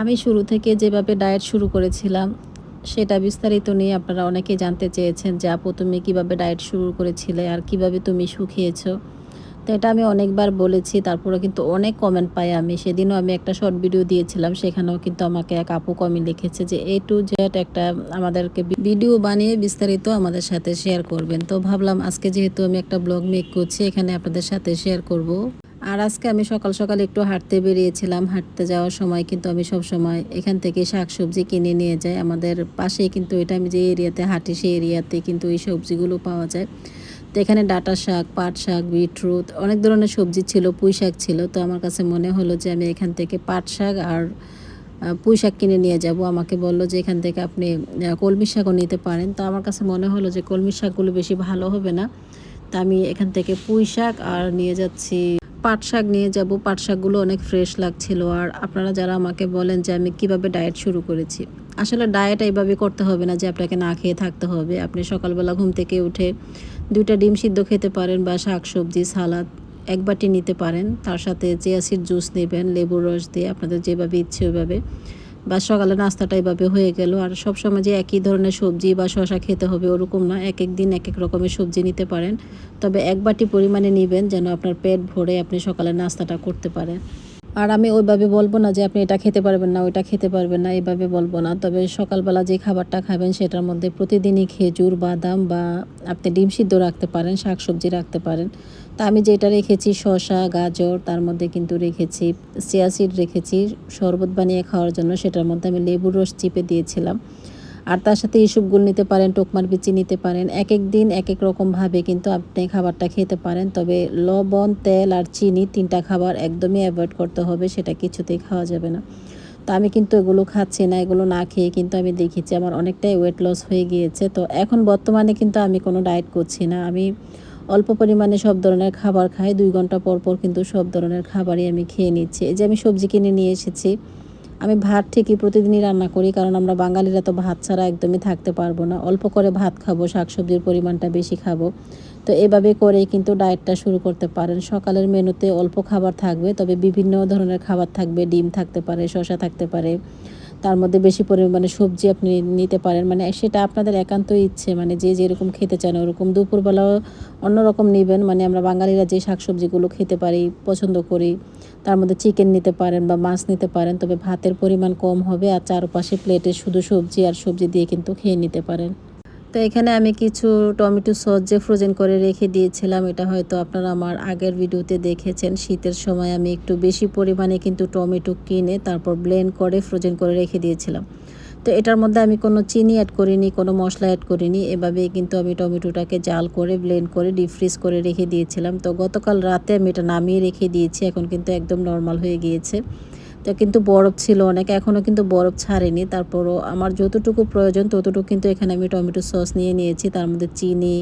আমি শুরু থেকে যেভাবে ডায়েট শুরু করেছিলাম, সেটা বিস্তারিত নিয়ে আপনারা অনেকেই জানতে চেয়েছেন যে, আপু, তুমি কীভাবে ডায়েট শুরু করেছিলে আর কীভাবে তুমি শুকিয়েছো? তো এটা আমি অনেকবার বলেছি তারপরে কিন্তু অনেক কমেন্ট পাই আমি। সেদিনও আমি একটা শর্ট ভিডিও দিয়েছিলাম, সেখানেও কিন্তু আমাকে এক আপু কমে লিখেছে যে এ টু জেড একটা আমাদেরকে ভিডিও বানিয়ে বিস্তারিত আমাদের সাথে শেয়ার করবেন। তো ভাবলাম আজকে যেহেতু আমি একটা ব্লগ মেক করছি, এখানে আপনাদের সাথে শেয়ার করব। আর আজকে আমি সকাল সকাল একটু হাঁটতে বেরিয়েছিলাম। হাঁটতে যাওয়ার সময় কিন্তু আমি সব সময় এখান থেকে শাকসবজি কিনে নিয়ে যাই। আমাদের পাশেই কিন্তু এটা আমি যে এরিয়াতে হাঁটি সেই এরিয়াতে কিন্তু এই সবজিগুলো পাওয়া যায়। তো এখানে ডাটা শাক, পাট শাক, বিটরুট অনেক ধরনের সবজি ছিল, পুঁই শাক ছিল। তো আমার কাছে মনে হলো যে আমি এখান থেকে পাট শাক আর পুঁই শাক কিনে নিয়ে যাব। আমাকে বলল যে এখান থেকে আপনি কলমি শাকও নিতে পারেন। তো আমার কাছে মনে হলো যে কলমি শাকগুলো বেশি ভালো হবে না। তা আমি এখান থেকে পুঁই শাক আর নিয়ে যাচ্ছি। পাট শাক নিয়ে যাব পাট শাকগুলো অনেক ফ্রেশ লাগছিল। আর আপনারা যারা আমাকে বলেন যে আমি কীভাবে ডায়েট শুরু করেছি, আসলে ডায়েট এইভাবে করতে হবে না যে আপনাকে না খেয়ে থাকতে হবে। আপনি সকালবেলা ঘুম থেকে উঠে দুইটা ডিম সিদ্ধ খেতে পারেন বা শাক সবজি, সালাদ এক বাটি নিতে পারেন। তার সাথে জিয়াসির জুস নেবেন, লেবুর রস দিয়ে আপনাদের যেভাবে ইচ্ছে ওইভাবে বা সকালে নাস্তাটা এভাবে হয়ে গেল। আর সব সময় যে একই ধরনের সবজি বা শশা খেতে হবে ওরকম না এক এক দিন এক এক রকমের সবজি নিতে পারেন। তবে এক বাটি পরিমাণে নেবেন যেন আপনার পেট ভরে আপনি সকালে নাস্তাটা করতে পারেন। আর আমি ওইভাবে বলব না যে আপনি এটা খেতে পারবেন না, ওইটা খেতে পারবেন না, এভাবে বলব না। তবে সকালবেলা যে খাবারটা খাবেন সেটার মধ্যে প্রতিদিনই খেজুর, বাদাম বা আপনি ডিম সিদ্ধ রাখতে পারেন শাক সবজি রাখতে পারেন। তা আমি যেটা রেখেছি শশা গাজর, তার মধ্যে কিন্তু রেখেছি সিয়াসিড রেখেছি, শরবত বানিয়ে খাওয়ার জন্য সেটার মধ্যে আমি লেবুর রস চিপে দিয়েছিলাম। আর তার সাথে ইসুপগুল নিতে পারেন, টোকমার বিচি নিতে পারেন। এক এক দিন এক এক রকমভাবে কিন্তু আপনি খাবারটা খেতে পারেন। তবে লবণ, তেল আর চিনি তিনটা খাবার একদমই অ্যাভয়েড করতে হবে, সেটা কিছুতেই খাওয়া যাবে না। তো আমি কিন্তু এগুলো খাচ্ছি না, এগুলো না খেয়ে কিন্তু আমি দেখেছি আমার অনেকটাই ওয়েট লস হয়ে গিয়েছে। তো এখন বর্তমানে কিন্তু আমি কোনো ডায়েট করছি না। আমি অল্প পরিমাণে সব ধরনের খাবার খাই, দুই ঘণ্টা পর পর কিন্তু সব ধরনের খাবারই আমি খেয়ে নিচ্ছি। এই যে আমি সবজি কিনে নিয়ে এসেছি আমি ভাত ঠিকই প্রতিদিনই রান্না করি, কারণ আমরা বাঙালিরা তো ভাত ছাড়া একদমই থাকতে পারব না। অল্প করে ভাত খাব, শাকসবজির পরিমাণটা বেশি খাব। তো এভাবে করেই কিন্তু ডায়েটটা শুরু করতে পারেন। সকালের মেনুতে অল্প খাবার থাকবে, তবে বিভিন্ন ধরনের খাবার থাকবে, ডিম থাকতে পারে শশা থাকতে পারে। তার মধ্যে বেশি পরিমাণে সবজি আপনি নিতে পারেন। মানে সেটা আপনাদের একান্ত ইচ্ছে মানে যে যেরকম খেতে চান ওরকম। দুপুরবেলাও অন্যরকম নেবেন মানে আমরা বাঙালিরা যে শাকসবজিগুলো খেতে পারি, পছন্দ করি, তার মধ্যে চিকেন নিতে পারেন বা মাছ নিতে পারেন, তবে ভাতের পরিমাণ কম হবে আর চারপাশে প্লেটে শুধু সবজি আর সবজি দিয়ে কিন্তু খেয়ে নিতে পারেন। তো এখানে আমি কিছু টমেটো সস যে ফ্রোজেন করে রেখে দিয়েছিলাম, এটা হয়তো আপনারা আমার আগের ভিডিওতে দেখেছেন। শীতের সময় আমি একটু বেশি পরিমাণে কিন্তু টমেটো কিনে তারপর ব্লেন্ড করে ফ্রোজেন করে রেখে দিয়েছিলাম। তো এটার মধ্যে আমি কোনো চিনি অ্যাড করিনি, কোনো মশলা অ্যাড করিনি, এভাবে কিন্তু আমি টমেটোটাকে জাল করে ব্লেন্ড করে ডিপ ফ্রিজ করে রেখে দিয়েছিলাম। তো গতকাল রাতে আমি এটা নামিয়ে রেখে দিয়েছি, এখন কিন্তু একদম নর্মাল হয়ে গিয়েছে। তো কিন্তু বরফ ছিল অনেক এখনও কিন্তু বরফ ছাড়েনি। তারপরও আমার যতটুকু প্রয়োজন ততটুকু কিন্তু এখানে আমি টমেটো সস নিয়ে নিয়েছি। তার মধ্যে চিনি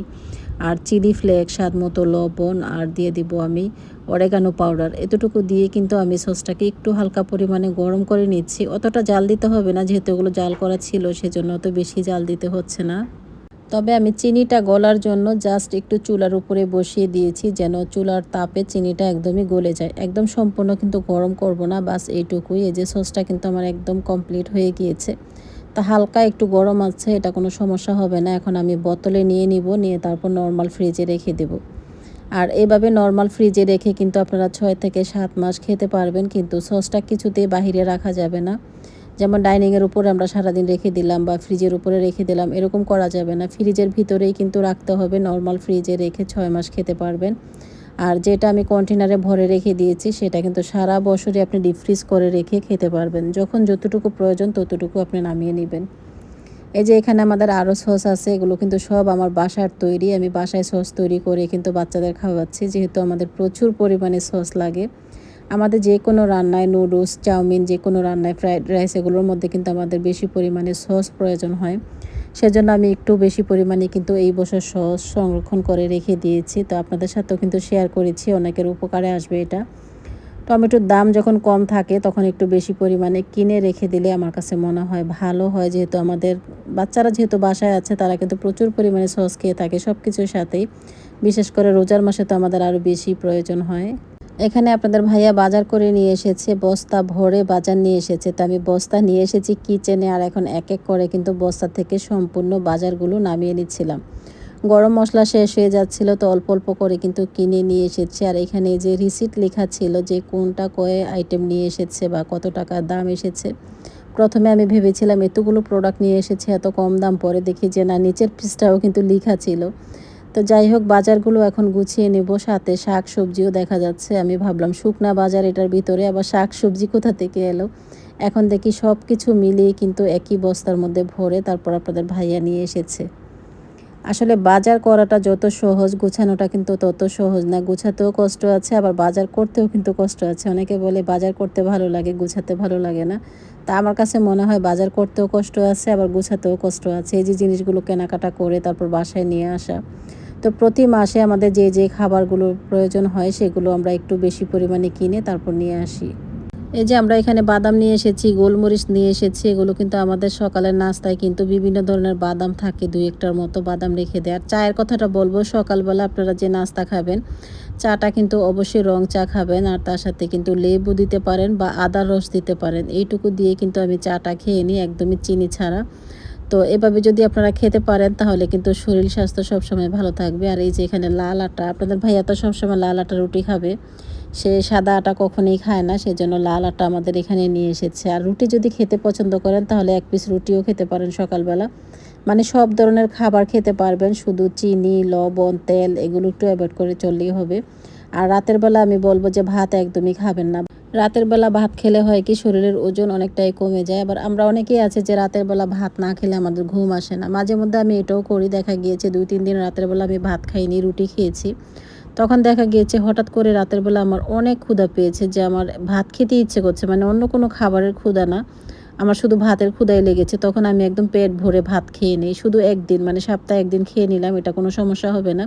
আর চিলি ফ্লেক্স স্বাদ মতো লবণ আর দিয়ে দিব আমি অরেগানো পাউডার এতটুকু দিয়ে কিন্তু আমি সসটাকে একটু হালকা পরিমাণে গরম করে নিচ্ছি। অতটা জাল দিতে হবে না, যেহেতু ওগুলো জাল করা ছিল, সেজন্য অত বেশি জাল দিতে হচ্ছে না। তবে আমি চিনিটা গলার জন্য জাস্ট একটু চুলার উপরে বসিয়ে দিয়েছি যেন চুলার তাপে চিনিটা একদমই গলে যায়। একদম সম্পূর্ণ কিন্তু গরম করব না, বাস এইটুকুই। এই যে সসটা কিন্তু আমার একদম কমপ্লিট হয়ে গিয়েছে। তা হালকা একটু গরম আছে, এটা কোনো সমস্যা হবে না। এখন আমি বোতলে নিয়ে নিব, নিয়ে তারপর নর্মাল ফ্রিজে রেখে দেব। আর এভাবে নর্মাল ফ্রিজে রেখে কিন্তু আপনারা ছয় থেকে সাত মাস খেতে পারবেন, কিন্তু সসটা কিছুতেই বাহিরে রাখা যাবে না। যেমন ডাইনিংয়ের উপরে আমরা সারাদিন রেখে দিলাম বা ফ্রিজের উপরে রেখে দিলাম, এরকম করা যাবে না। ফ্রিজের ভিতরেই কিন্তু রাখতে হবে, নর্মাল ফ্রিজে রেখে ছয় মাস খেতে পারবেন। আর যেটা আমি কন্টেনারে ভরে রেখে দিয়েছি, সেটা কিন্তু সারা বছরই আপনি ডিফ্রিজ করে রেখে খেতে পারবেন। যখন যতটুকু প্রয়োজন ততটুকু আপনি নামিয়ে নেবেন। এই যে এখানে আমাদের আরও সস আছে, এগুলো কিন্তু সব আমার বাসার তৈরি। আমি বাসায় সস তৈরি করে কিন্তু বাচ্চাদের খাওয়াচ্ছি, যেহেতু আমাদের প্রচুর পরিমাণে সস লাগে। আমাদের যে কোনো রান্নায় নুডলস চাউমিন, যে কোনো রান্নায় ফ্রাইড রাইস এগুলোর মধ্যে কিন্তু আমাদের বেশি পরিমাণে সস প্রয়োজন হয়। সেজন্য আমি একটু বেশি পরিমাণে কিন্তু এই বছর সস সংরক্ষণ করে রেখে দিয়েছি। তো আপনাদের সাথেও কিন্তু শেয়ার করেছি, অনেকের উপকারে আসবে এটা। টমেটোর দাম যখন কম থাকে, তখন একটু বেশি পরিমাণে কিনে রেখে দিলে আমার কাছে মনে হয় ভালো হয়। যেহেতু আমাদের বাচ্চারা যেহেতু বাসায় আছে, তারা কিন্তু প্রচুর পরিমাণে সস খেয়ে থাকে সব কিছুর সাথেই। বিশেষ করে রোজার মাসে তো আমাদের আরও বেশি প্রয়োজন হয়। এখানে আপনাদের ভাইয়া বাজার করে নিয়ে এসেছে, বস্তা ভরে বাজার নিয়ে এসেছে। তো আমি বস্তা নিয়ে এসেছি কিচেনে আর এখন এক এক করে কিন্তু বস্তা থেকে সম্পূর্ণ বাজারগুলো নামিয়ে নিচ্ছিলাম। গরম মশলা শেষ হয়ে যাচ্ছিল তো অল্প অল্প করে কিন্তু কিনে নিয়ে এসেছে। আর এখানে যে রিসিট লেখা ছিল যে কোনটা কয়ে আইটেম নিয়ে এসেছে বা কত টাকা দাম এসেছে, প্রথমে আমি ভেবেছিলাম এতগুলো প্রোডাক্ট নিয়ে এসেছে, এত কম দাম, পরে দেখি যে না, নিচের পিসটাও কিন্তু লেখা ছিল। তো যাই হোক, বাজারগুলো এখন গুছিয়ে নেব। সাথে শাক সবজিও দেখা যাচ্ছে। আমি ভাবলাম শুকনা বাজার এটার ভিতরে, আবার শাক সবজি কোথা থেকে এলো? এখন দেখি সব কিছু মিলিয়ে কিন্তু একই বস্তার মধ্যে ভরে তারপর আপনাদের ভাইয়া নিয়ে এসেছে। আসলে বাজার করাটা যত সহজ, গুছানোটা কিন্তু তত সহজ না। গুছাতেও কষ্ট আছে, আবার বাজার করতেও কিন্তু কষ্ট আছে। অনেকে বলে বাজার করতে ভালো লাগে, গুছাতে ভালো লাগে না। তা আমার কাছে মনে হয় বাজার করতেও কষ্ট আছে, আবার গুছাতেও কষ্ট আছে। এই যে জিনিসগুলো কেনাকাটা করে তারপর বাসায় নিয়ে আসা। তো প্রতি মাসে আমাদের যে যে খাবারগুলোর প্রয়োজন হয় সেগুলো আমরা একটু বেশি পরিমাণে কিনে তারপর নিয়ে আসি। এই যে আমরা এখানে বাদাম নিয়ে এসেছি, গোলমরিচ নিয়ে এসেছি, এগুলো কিন্তু আমাদের সকালের নাস্তায় কিন্তু বিভিন্ন ধরনের বাদাম থাকে, দুই একটার মতো বাদাম রেখে দেয়। আর চায়ের কথাটা বলব, সকালবেলা আপনারা যে নাস্তা খাবেন, চাটা কিন্তু অবশ্যই রং চা খাবেন আর তার সাথে কিন্তু লেবু দিতে পারেন বা আদার রস দিতে পারেন। এইটুকু দিয়ে কিন্তু আমি চাটা খেয়ে নিই, একদমই চিনি ছাড়া। তো এভাবে যদি আপনারা খেতে পারেন, তাহলে কিন্তু শরীর স্বাস্থ্য সবসময় ভালো থাকবে। আর এই যে এখানে লাল আটা, আপনাদের ভাইয়া তো সবসময় লাল আটা রুটি খাবে। সে সাদা আটা কখনোই খায় না, সেজন্য লাল আটা আমাদের এখানে নিয়ে এসেছে। আর রুটি যদি খেতে পছন্দ করেন, তাহলে এক পিস রুটিও খেতে পারেন সকালবেলা। মানে সব ধরনের খাবার খেতে পারবেন, শুধু চিনি, লবণ, তেল, এগুলো একটু অ্যাভয়েড করে চললেই হবে। আর রাতের বেলা আমি বলব যে ভাত একদমই খাবেন না। রাতের বেলা ভাত খেলে হয় কি শরীরের ওজন অনেকটাই কমে যায়। আবার আমরা অনেকেই আছে যে রাতের বেলা ভাত না খেলে আমাদের ঘুম আসে না। মাঝে মধ্যে আমি এটাও করি। দেখা গিয়েছে দুই, তিন দিন রাতের বেলা আমি ভাত খাইনি, রুটি খেয়েছি। তখন দেখা গিয়েছে হঠাৎ করে রাতের বেলা আমার অনেক ক্ষুধা পেয়েছে যে আমার ভাত খেতে ইচ্ছে করছে। মানে অন্য কোনো খাবারের ক্ষুধা না। আমার শুধু ভাতের ক্ষুদাই লেগেছে, তখন আমি একদম পেট ভরে ভাত খেয়ে নিই। শুধু একদিন মানে সপ্তাহে একদিন খেয়ে নিলাম, এটা কোনো সমস্যা হবে না।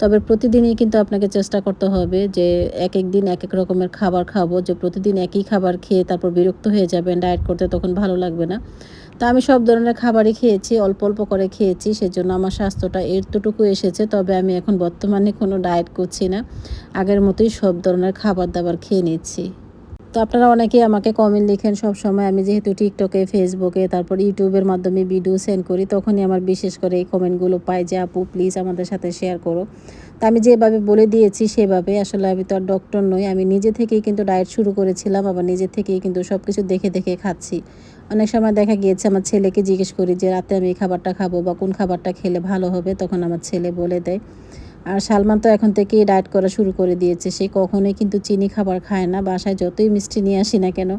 তবে প্রতিদিনই কিন্তু আপনাকে চেষ্টা করতে হবে যে এক এক দিন এক এক রকমের খাবার খাব, যে প্রতিদিন একই খাবার খেয়ে তারপর বিরক্ত হয়ে যাবেন ডায়েট করতে, তখন ভালো লাগবে না। তো আমি সব ধরনের খাবারই খেয়েছি, অল্প অল্প করে খেয়েছি, সেজন্য আমার স্বাস্থ্যটা এতটুকু এসেছে, তবে আমি এখন বর্তমানে কোনো ডায়েট করছি না। আগের মতোই সব ধরনের খাবার দাবার খেয়ে নিচ্ছি। তো আপনারা অনেকেই আমাকে কমেন্ট লিখেন সব সময় আমি যেহেতু টিকটকে ফেসবুকে তারপর ইউটিউবের মাধ্যমে ভিডিও সেন্ড করি, তখনই আমার বিশেষ করে এই কমেন্টগুলো পাই যে, আপু প্লিজ আমাদের সাথে শেয়ার করো। তো আমি যেভাবে বলে দিয়েছি সেভাবে, আসলে আমি তো আর ডক্টর নই। আমি নিজে থেকেই কিন্তু ডায়েট শুরু করেছিলাম, আবার নিজে থেকেই কিন্তু সব কিছু দেখে দেখে খাচ্ছি। অনেক সময় দেখা গিয়েছে, আমার ছেলেকে জিজ্ঞেস করি যে, রাতে আমি এই খাবারটা খাব বা কোন খাবারটা খেলে ভালো হবে? তখন আমার ছেলে বলে দেয়। আর সালমান তো এখন থেকেই ডায়েট করা শুরু করে দিয়েছে। সে কখনোই কিন্তু চিনি খাবার খায় না, বাসায় যতই মিষ্টি নিয়ে আসি না কেন,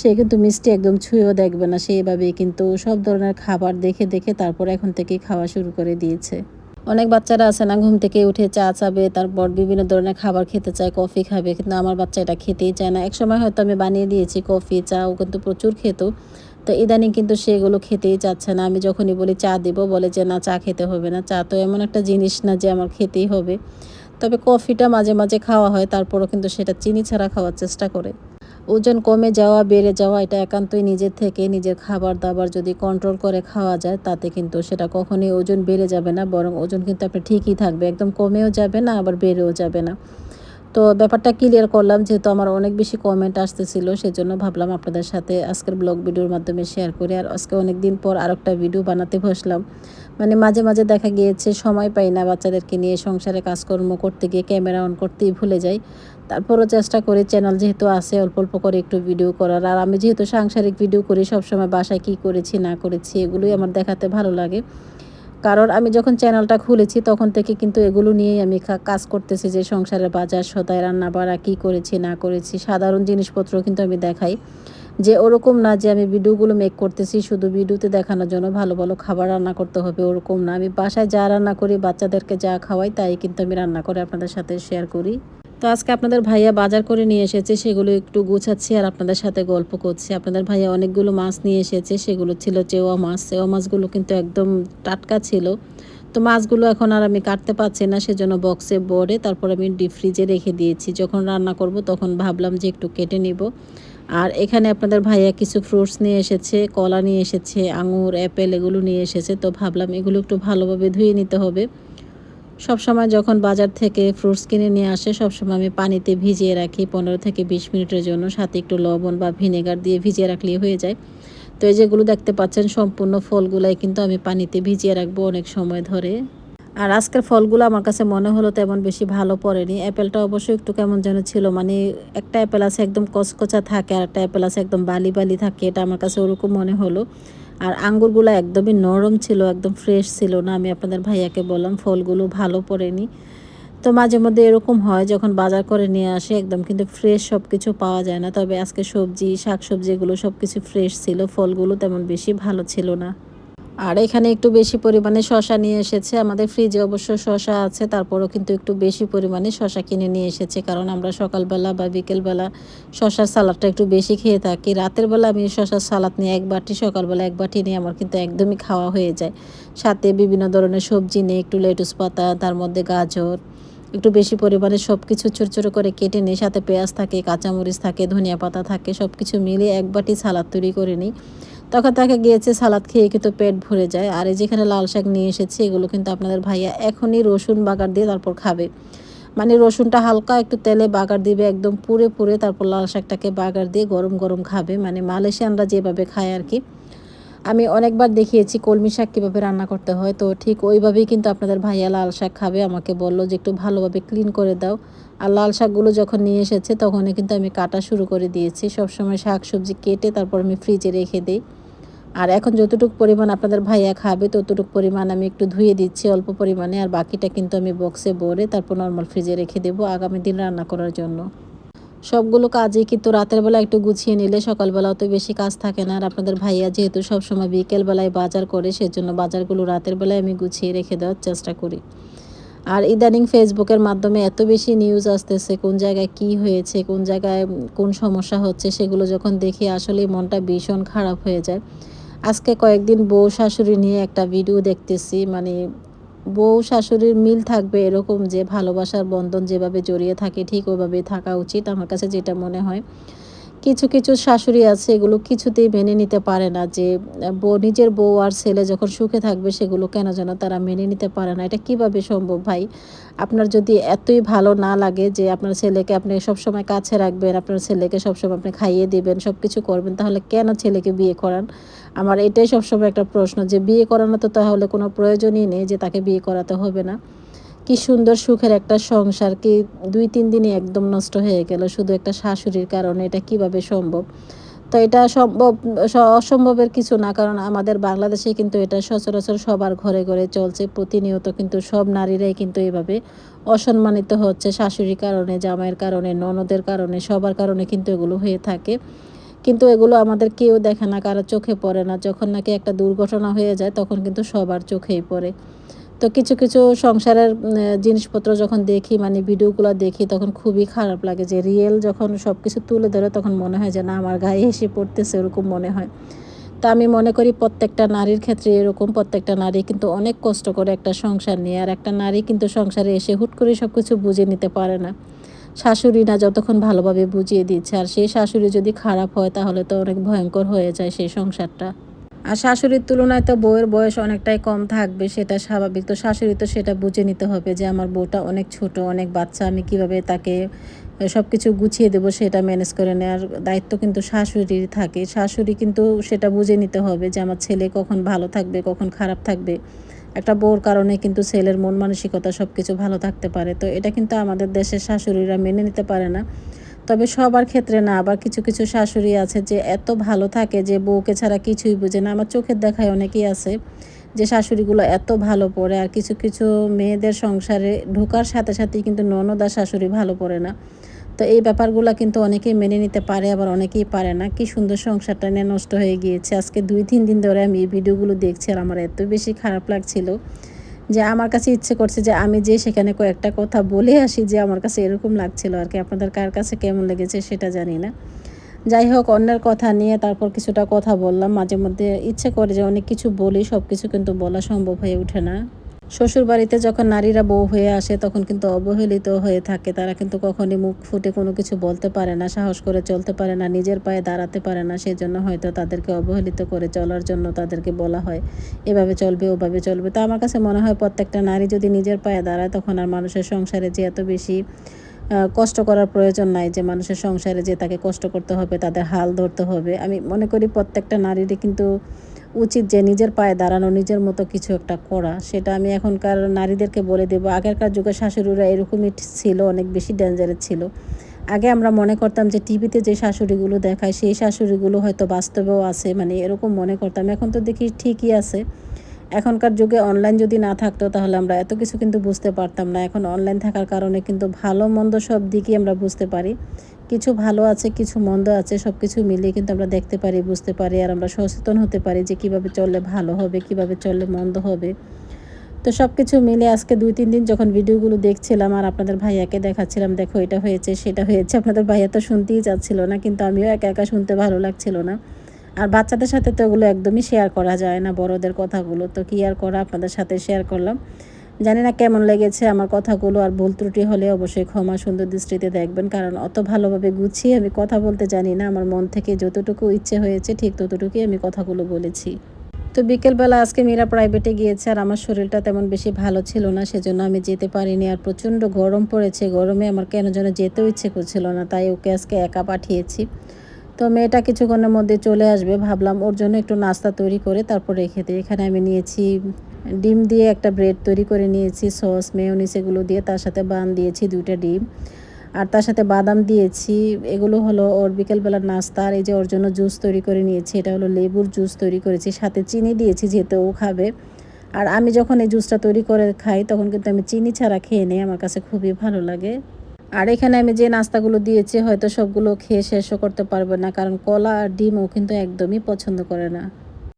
সে কিন্তু মিষ্টি একদম ছুঁয়েও দেখবে না। সেইভাবেই কিন্তু সব ধরনের খাবার দেখে দেখে তারপর এখন থেকেই খাওয়া শুরু করে দিয়েছে। অনেক বাচ্চারা আছে না, ঘুম থেকে উঠে চা চাবে, তারপর বিভিন্ন ধরনের খাবার খেতে চায়, কফি খাবে। কিন্তু আমার বাচ্চা এটা খেতেই চায় না। এক সময় হয়তো আমি বানিয়ে দিয়েছি কফি চা ও কিন্তু প্রচুর খেত। তো ইদানিং কিন্তু সেগুলো খেতেই চাচ্ছে না। আমি যখনই বলি চা দিব, বলে যে না, চা খেতে হবে না। চা তো এমন একটা জিনিস না যে আমার খেতেই হবে। তবে কফিটা মাঝে মাঝে খাওয়া হয়, তারপরও কিন্তু সেটা চিনি ছাড়া খাওয়ার চেষ্টা করে। ওজন কমে যাওয়া, বেড়ে যাওয়া, এটা একান্তই নিজের থেকে নিজের খাবার দাবার যদি কন্ট্রোল করে খাওয়া যায়, তাতে কিন্তু সেটা কখনোই ওজন বেড়ে যাবে না, বরং ওজন কিন্তু আপনি ঠিকই থাকবে। একদম কমেও যাবে না, আবার বেড়েও যাবে না। তো ব্যাপারটা ক্লিয়ার করলাম যেহেতু আমার অনেক বেশি কমেন্ট আসতেছিল, সেজন্য ভাবলাম আপনাদের সাথে আজকের ব্লগ ভিডিওর মাধ্যমে শেয়ার করি। আর আজকে অনেক দিন পর আর একটা ভিডিও বানাতে বসলাম। মানে মাঝে মাঝে দেখা গিয়েছে, সময় পাই না বাচ্চাদেরকে নিয়ে সংসারে কাজকর্ম করতে গিয়ে ক্যামেরা অন করতেই ভুলে যাই। তারপরও চেষ্টা করি চ্যানেল যেহেতু আছে, অল্প অল্প করে একটু ভিডিও করার। আর আমি যেহেতু সাংসারিক ভিডিও করি, সবসময় বাসায় কি করেছি, না করেছি, এগুলোই আমার দেখাতে ভালো লাগে। কারণ আমি যখন চ্যানেলটা খুলেছি তখন থেকে কিন্তু এগুলো নিয়েই আমি কাজ করতেছি যে সংসারের বাজার সদায় রান্না বাড়া, কী করেছি, না করেছি, সাধারণ জিনিসপত্র কিন্তু আমি দেখাই। যে ওরকম না যে আমি ভিডিওগুলো মেক করতেছি, শুধু ভিডিওতে দেখানোর জন্য ভালো ভালো খাবার রান্না করতে হবে, ওরকম না। আমি বাসায় যা রান্না করি, বাচ্চাদেরকে যা খাওয়াই, তাই কিন্তু আমি রান্না করে আপনাদের সাথে শেয়ার করি। তো আজকে আপনাদের ভাইয়া বাজার করে নিয়ে এসেছে, সেগুলো একটু গুছাচ্ছি আর আপনাদের সাথে গল্প করছি। আপনাদের ভাইয়া অনেকগুলো মাছ নিয়ে এসেছে, সেগুলো ছিল চেওয়া মাছ। চেওয়া মাছগুলো কিন্তু একদম টাটকা ছিল। তো মাছগুলো এখন আর আমি কাটতে পারছি না, সেজন্য বক্সে বড়ে তারপর আমি ডিপ ফ্রিজে রেখে দিয়েছি। যখন রান্না করব তখন ভাবলাম যে একটু কেটে নিব। আর এখানে আপনাদের ভাইয়া কিছু ফ্রুটস নিয়ে এসেছে, কলা নিয়ে এসেছে, আঙুর অ্যাপেল এগুলো নিয়ে এসেছে। তো ভাবলাম এগুলো একটু ভালোভাবে ধুয়ে নিতে হবে। সবসময় যখন বাজার থেকে ফ্রুটস কিনে নিয়ে আসে, সবসময় আমি পানিতে ভিজিয়ে রাখি। পনেরো থেকে বিশ মিনিটের জন্য সাথে একটু লবণ বা ভিনেগার দিয়ে ভিজিয়ে রাখলেই হয়ে যায়। তো এই যেগুলো দেখতে পাচ্ছেন, সম্পূর্ণ ফলগুলাই কিন্তু আমি পানিতে ভিজিয়ে রাখব অনেক সময় ধরে। আর আজকের ফলগুলো আমার কাছে মনে হলো তেমন বেশি ভালো পড়েনি। অ্যাপেলটা অবশ্যই একটু কেমন যেন ছিল মানে একটা অ্যাপেল আছে একদম কচকচা থাকে, আর একটা অ্যাপেল আছে একদম বালি বালি থাকে, এটা আমার কাছে ওরকম মনে হলো। আর আঙ্গুরগুলো একদমই নরম ছিল, একদম ফ্রেশ ছিল না। আমি আপনাদের ভাইয়াকে বললাম, ফলগুলো ভালো পড়েনি তো মাঝে মধ্যে এরকম হয়, যখন বাজার করে নিয়ে আসে, একদম কিন্তু ফ্রেশ সব কিছু পাওয়া যায় না। তবে আজকে সবজি শাক সবজি এগুলো সব কিছু ফ্রেশ ছিল, ফলগুলো তেমন বেশি ভালো ছিল না। আর এখানে একটু বেশি পরিমাণে শশা নিয়ে এসেছে। আমাদের ফ্রিজে অবশ্য শশা আছে, তারপরও কিন্তু একটু বেশি পরিমাণে শশা কিনে নিয়ে এসেছে, কারণ আমরা সকালবেলা বা বিকেলবেলা শশার সালাদটা একটু বেশি খেয়ে থাকি। রাতের বেলা আমি শশার সালাদ নিয়ে এক বাটি, সকালবেলা এক বাটি নিয়ে আমার কিন্তু একদমই খাওয়া হয়ে যায়। সাথে বিভিন্ন ধরনের সবজি নিয়ে একটু লেটুস পাতা, তার মধ্যে গাজর, একটু বেশি পরিমাণে সব কিছু ছোটো ছোটো করে কেটে নিই। সাথে পেঁয়াজ থাকে, কাঁচামরিচ থাকে, ধনিয়া পাতা থাকে সব কিছু মিলিয়ে এক বাটি সালাদ তৈরি করে নিই। তখন তাকে গিয়েছে, সালাদ খেয়ে কিন্তু পেট ভরে যায়। আর এই যেখানে লাল শাক নিয়ে এসেছে, এগুলো কিন্তু আপনাদের ভাইয়া এখনই রসুন বাগার দিয়ে তারপর খাবে। মানে রসুনটা হালকা একটু তেলে বাগার দিবে, একদম পুরে পুরে তারপর লাল শাকটাকে বাগার দিয়ে গরম গরম খাবে। মানে মালয়েশিয়ানরা যেভাবে খায় আর কি। আমি অনেকবার দেখিয়েছি কলমি শাক কীভাবে রান্না করতে হয়। তো ঠিক ওইভাবেই কিন্তু আপনাদের ভাইয়া লাল শাক খাবে। আমাকে বলল যে একটু ভালোভাবে ক্লিন করে দাও। আর লাল শাকগুলো যখন নিয়ে এসেছে, তখনই কিন্তু আমি কাটা শুরু করে দিয়েছি। সবসময় শাক সবজি কেটে তারপর আমি ফ্রিজে রেখে দিই। আর এখন যতটুকু পরিমাণ আপনাদের ভাইয়া খাবে, ততটুকু পরিমাণ আমি একটু ধুয়ে দিচ্ছি অল্প পরিমাণে। আর বাকিটা কিন্তু আমি বক্সে ভরে তারপর নর্মাল ফ্রিজে রেখে দেবো আগামী দিন রান্না করার জন্য। সবগুলো কাজই কিন্তু রাতের বেলা একটু গুছিয়ে নিলে সকালবেলা অত বেশি কাজ থাকে না। আর আপনাদের ভাইয়া যেহেতু সবসময় বিকেলবেলায় বাজার করে, সেজন্য বাজারগুলো রাতের বেলায় আমি গুছিয়ে রেখে দেওয়ার চেষ্টা করি। আর ইদানিং ফেসবুকের মাধ্যমে এত বেশি নিউজ আসতেছে, কোন জায়গায় কি হয়েছে, কোন জায়গায়, কোন সমস্যা হচ্ছে, সেগুলো যখন দেখি আসলেই মনটা ভীষণ খারাপ হয়ে যায়। আজকে কয়েকদিন বউ শাশুড়ি নিয়ে একটা ভিডিও দেখতেছি মানে বউ শাশুড়ির মিল থাকবে এরকম যে ভালোবাসার বন্ধন যেভাবে জড়িয়ে থাকে ঠিক ওইভাবেই থাকা উচিত আমার কাছে যেটা মনে হয়। কিছু কিছু শাশুড়ি আছে এগুলো কিছুতেই মেনে নিতে পারে না যে, বউ, নিজের বউ আর ছেলে যখন সুখে থাকবে সেগুলো কেন যেন তারা মেনে নিতে পারে না। এটা কীভাবে সম্ভব ভাই? আপনার যদি এতই ভালো না লাগে যে আপনার ছেলেকে আপনি সবসময় কাছে রাখবেন, আপনার ছেলেকে সবসময় আপনি খাইয়ে দিবেন সব কিছু করবেন, তাহলে কেন ছেলেকে বিয়ে করান? আমার এটাই সবসময় একটা প্রশ্ন যে বিয়ে করানো তো তাহলে কোনো প্রয়োজনই নেই যে তাকে বিয়ে করাতে হবে না। কি সুন্দর সুখের একটা সংসার, কি দুই তিন দিনই একদম নষ্ট হয়ে গেল শুধু একটা শাশুড়ির কারণে, এটা কীভাবে সম্ভব? তো এটা সম্ভব অসম্ভবের কিছু না, কারণ আমাদের বাংলাদেশে কিন্তু এটা সচরাচর সবার ঘরে ঘরে চলছে, প্রতিনিয়ত কিন্তু সব নারীরাই কিন্তু এভাবে অসম্মানিত হচ্ছে শাশুড়ির কারণে, জামাইয়ের কারণে, ননদের কারণে, সবার কারণে কিন্তু এগুলো হয়ে থাকে। কিন্তু এগুলো আমাদের কেউ দেখে না, কারও চোখে পড়ে না। যখন নাকি একটা দুর্ঘটনা হয়ে যায়, তখন কিন্তু সবার চোখেই পড়ে। তো কিছু কিছু সংসারের জিনিসপত্র যখন দেখি মানে ভিডিওগুলো দেখি, তখন খুবই খারাপ লাগে যে রিয়েল যখন সব কিছু তুলে ধরে, তখন মনে হয় যে না, আমার গায়ে এসে পড়তেছে ওরকম মনে হয়। তা আমি মনে করি প্রত্যেকটা নারীর ক্ষেত্রে এরকম, প্রত্যেকটা নারী কিন্তু অনেক কষ্ট করে একটা সংসার নিয়ে, আর একটা নারী কিন্তু সংসারে এসে হুট করে সব কিছু বুঝে নিতে পারে না। শাশুড়ি না যতক্ষণ ভালোভাবে বুঝিয়ে দিচ্ছে, আর সেই শাশুড়ি যদি খারাপ হয়, তাহলে তো অনেক ভয়ঙ্কর হয়ে যায় সেই সংসারটা। আর শাশুড়ির তুলনায় তো বউয়ের বয়স অনেকটাই কম থাকবে, সেটা স্বাভাবিক। তো শাশুড়ি তো সেটা বুঝে নিতে হবে যে, আমার বউটা অনেক ছোট, অনেক বাচ্চা, আমি কীভাবে তাকে সব কিছু গুছিয়ে দেবো, সেটা ম্যানেজ করে নেওয়ার দায়িত্ব কিন্তু শাশুড়ির থাকে। শাশুড়ি কিন্তু সেটা বুঝে নিতে হবে যে, আমার ছেলে কখন ভালো থাকবে, কখন খারাপ থাকবে। একটা বউর কারণে কিন্তু ছেলের মন মানসিকতা সব কিছু ভালো থাকতে পারে। তো এটা কিন্তু আমাদের দেশের শাশুড়িরা মেনে নিতে পারে না। তবে সবার ক্ষেত্রে না, আবার কিছু কিছু শাশুড়ি আছে যে এত ভালো থাকে যে বউকে ছাড়া কিছুই বুঝে না। আমার চোখের দেখায় অনেকেই আছে যে শাশুড়িগুলো এত ভালো পড়ে আর কিছু কিছু মেয়েদের সংসারে ঢোকার সাথে, সাথেই কিন্তু ননদ আর শাশুড়ি ভালো পড়ে না। তো এই ব্যাপারগুলো কিন্তু অনেকেই মেনে নিতে পারে, আবার অনেকেই পারে না। কি সুন্দর সংসারটা নিয়ে নষ্ট হয়ে গিয়েছে। আজকে দুই, তিন দিন ধরে আমি এই ভিডিওগুলো দেখছি আর আমার এত বেশি খারাপ লাগছিল যে আমার কাছে ইচ্ছে করছে যে আমি যে সেখানে কয়েকটা কথা বলে আসি যে আমার কাছে এরকম লাগছিল আর কি। আপনাদের কার কাছে কেমন লেগেছে সেটা জানি না। যাই হোক, অন্যের কথা নিয়ে তারপর কিছুটা কথা বললাম। মাঝে মধ্যে ইচ্ছে করে যে অনেক কিছু বলি সব কিছু কিন্তু বলা সম্ভব হয়ে ওঠে না। শ্বশুর বাড়িতে যখন নারীরা বউ হয়ে আসে, তখন কিন্তু অবহেলিত হয়ে থাকে। তারা কিন্তু কখনই মুখ ফুটে কোনো কিছু বলতে পারে না, সাহস করে চলতে পারে না, নিজের পায়ে দাঁড়াতে পারে না। সেই জন্য হয়তো তাদেরকে অবহেলিত করে চলার জন্য তাদেরকে বলা হয়, এভাবে চলবে, ওভাবে চলবে। তো আমার কাছে মনে হয় প্রত্যেকটা নারী যদি নিজের পায়ে দাঁড়ায়, তখন আর মানুষের সংসারে যে এত বেশি কষ্ট করার প্রয়োজন নাই, যে মানুষের সংসারে যে তাকে কষ্ট করতে হবে, তাদের হাল ধরতে হবে। আমি মনে করি প্রত্যেকটা নারীরই কিন্তু উচিত যে নিজের পায়ে দাঁড়ানো, নিজের মতো কিছু একটা করা। সেটা আমি এখনকার নারীদেরকে বলে দেবো। আগেরকার যুগে শাশুড়িরা এরকমই ছিল, অনেক বেশি ডেঞ্জারের ছিল। আগে আমরা মনে করতাম যে টিভিতে যে শাশুড়িগুলো দেখায়, সেই শাশুড়িগুলো হয়তো বাস্তবেও আছে মানে এরকম মনে করতাম। এখন তো দেখি ঠিকই আছে। এখনকার যুগে অনলাইন যদি না থাকতো তাহলে আমরা এত কিছু কিন্তু বুঝতে পারতাম না। এখন অনলাইন থাকার কারণে কিন্তু ভালো মন্দ সব দিকই আমরা বুঝতে পারি। কিছু ভালো আছে, কিছু মন্দ আছে সব কিছু মিলিয়ে কিন্তু আমরা দেখতে পারি, বুঝতে পারি আর আমরা সচেতন হতে পারি যে কীভাবে চললে ভালো হবে, কীভাবে চললে মন্দ হবে। তো সব কিছু মিলে আজকে দুই, তিন দিন যখন ভিডিওগুলো দেখছিলাম আর আপনাদের ভাইয়াকে দেখাচ্ছিলাম, দেখো এটা হয়েছে, সেটা হয়েছে, আপনাদের ভাইয়া তো শুনতেই যাচ্ছিল না, কিন্তু আমিও একা একা শুনতে ভালো লাগছিল না। আর বাচ্চাদের সাথে তো ওগুলো একদমই শেয়ার করা যায় না, বড়দের কথাগুলো। তো কি আর করা, আপনাদের সাথে শেয়ার করলাম। জানি না কেমন লেগেছে আমার কথাগুলো, আর ভুল ত্রুটি হলে অবশ্যই ক্ষমা সুন্দর দৃষ্টিতে দেখবেন, কারণ অত ভালোভাবে গুছিয়ে আমি কথা বলতে জানি না। আমার মন থেকে যতটুকু ইচ্ছে হয়েছে, ঠিক ততটুকুই আমি কথাগুলো বলেছি। তো বিকেলবেলা আজকে মীরা প্রাইভেটে গিয়েছে, আর আমার শরীরটা তেমন বেশি ভালো ছিল না, সেজন্য আমি যেতে পারিনি। আর প্রচণ্ড গরম পড়েছে, গরমে আমার কেন যেন যেতেও ইচ্ছে করছিল না, তাই ওকে আজকে একা পাঠিয়েছি। তো মেয়েটা কিছুক্ষণের মধ্যে চলে আসবে। ভাবলাম ওর জন্য একটু নাস্তা তৈরি করে তারপর রেখে দিই। এখানে আমি নিয়েছি ডিম দিয়ে একটা ব্রেড তৈরি করে নিয়েছি, সস, মেয়োনিস এগুলো দিয়ে। তার সাথে বান দিয়েছি দুইটা ডিম। আর তার সাথে বাদাম দিয়েছি। এগুলো হলো ওর বিকেলবেলার নাস্তা। আর এই যে ওর জন্য জুস তৈরি করে নিয়েছি, এটা হলো লেবুর জুস তৈরি করেছি। সাথে চিনি দিয়েছি যেহেতু ও খাবে। আর আমি যখন এই জুসটা তৈরি করে খাই, তখন কিন্তু আমি চিনি ছাড়া খেয়ে নিই। আমার কাছে খুবই ভালো লাগে। আর এখানে আমি যে নাস্তাগুলো দিয়েছি, হয়তো সবগুলো খেয়ে শেষও করতে পারবে না, কারণ কলা আর ডিমও কিন্তু একদমই পছন্দ করে না।